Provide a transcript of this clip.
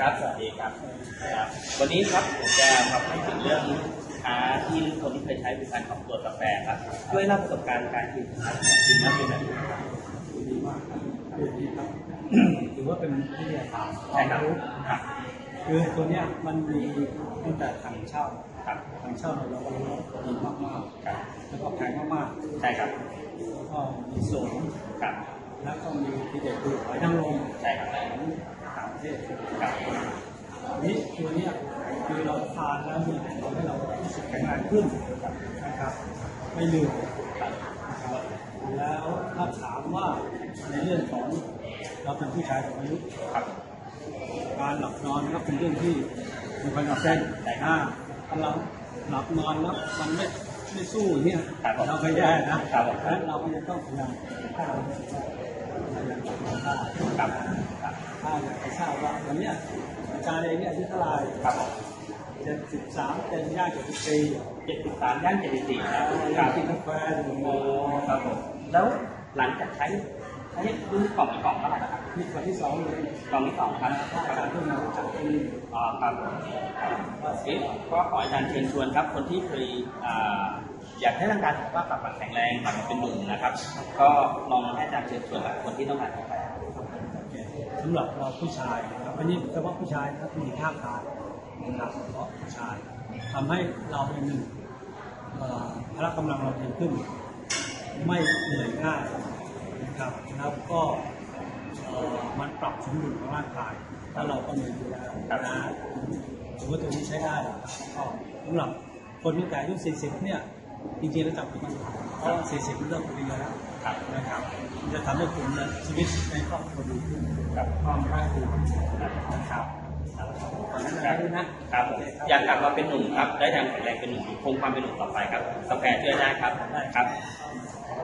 ครับสวัสดีครับครับ วันนี้ครับผมจะมาพูดถึงเรื่องลูกค้าที่คนที่เคยใช้บริการของตัวกาแฟครับช่วยเล่าประสบการณ์การกินของจริงแล้วเป็นแบบไหนครับดีมากครับคือดีครับถือว่าเป็นวิทยาศาสตร์ใช่ครับรู้ครับคือตัวเนี้ยมันมีตั้งแต่ถังเช่าครับถังเช่าเนี่ยเราก็รู้ว่าดีมากครับๆแล้วก็แพงมากใช่ครับๆแล้วก็มีโสมครับแล้วก็มีทีเด็ดคือหอยนางรมใช่ครับ ของต่างประเทศครับนี่ตัวนี้คือเราทานแล้วเนี่ยทำให้เรารู้สึกแข็งแรงขึ้นนะครับไม่ลืมนะครับแล้วถ้าถามว่าในเรื่องของเราเป็นผู้ชายของอายุการหลับนอนก็เป็นเรื่องที่มีความจำเป็นแต่ถ้าถ้าเราหลับนอนแล้วมันไม่ไม่สู้เนี่ยครับผมเราก็แย่นะและเราก็จะต้องพยายามถ้าเรา ว่าวันเนี้ยอาจารย์เองเนี่ยอายุเท่าไหร่ครับผมเจ็ดสิบสามเจ็ดย่างเจ็ดสิบสี่เจ็ดสิบสามย่างเจ็ดสิบสี่ครับคการัรบกินกาแฟดื่มโอ้ครับผมแล้วหลังจากใช้ใช้รุ่นกล่องกล่องเท่าไหร่นะครับนี่วันที่สองเลยกล่องที่สองครับถ้าอาจารย์เพิ่งมารู้จักที่นี่อ่าครับเอ๊ะก็ขออาจารย์เชิญชวนครับ คนที่เคยอ่าอยากให้ร่างกายสุขภาพกลับมาแข็งแรงกลับมาเป็นหนุ่มนะครับ ก็ลองให้อาจารย์เชิญชวนกับคนที่ต้องการกาแฟโอเคสำหรับเราผู้ชายนะครับ อันนี้เฉพาะผู้ชายนะครับมีท่าทางนะครับเฉพาะผู้ชายทำให้เราเป็นหนึ่งพละกำลังเราดีขึ้น ไม่เหนื่อยง่ายนะครับแล้วก็มันปรับสมดุลของร่างกาย ถ้าเราก็มีอยู่แล้วนะถือว่าตัวนี้ใช้ได้ครับก็สำหรับคนที่แต่อายุ40 เนี่ยจริงๆแล้วจับเป็นปัญหาเพราะว่า40เริ่มเรียนแล้ว ครับนะครับมันจะทำให้คุณเนี่ยชีวิตในครอบครัวดีขึ้นครับความรักดีนะครับขอแนะนำด้วยนะครับผมอยากกลับมาเป็นหนุ่มครับ ได้อย่างแข็งแรงเป็นหนุ่มคงความเป็นหนุ่มต่อไปครับกาแฟช่วยได้ครับครับ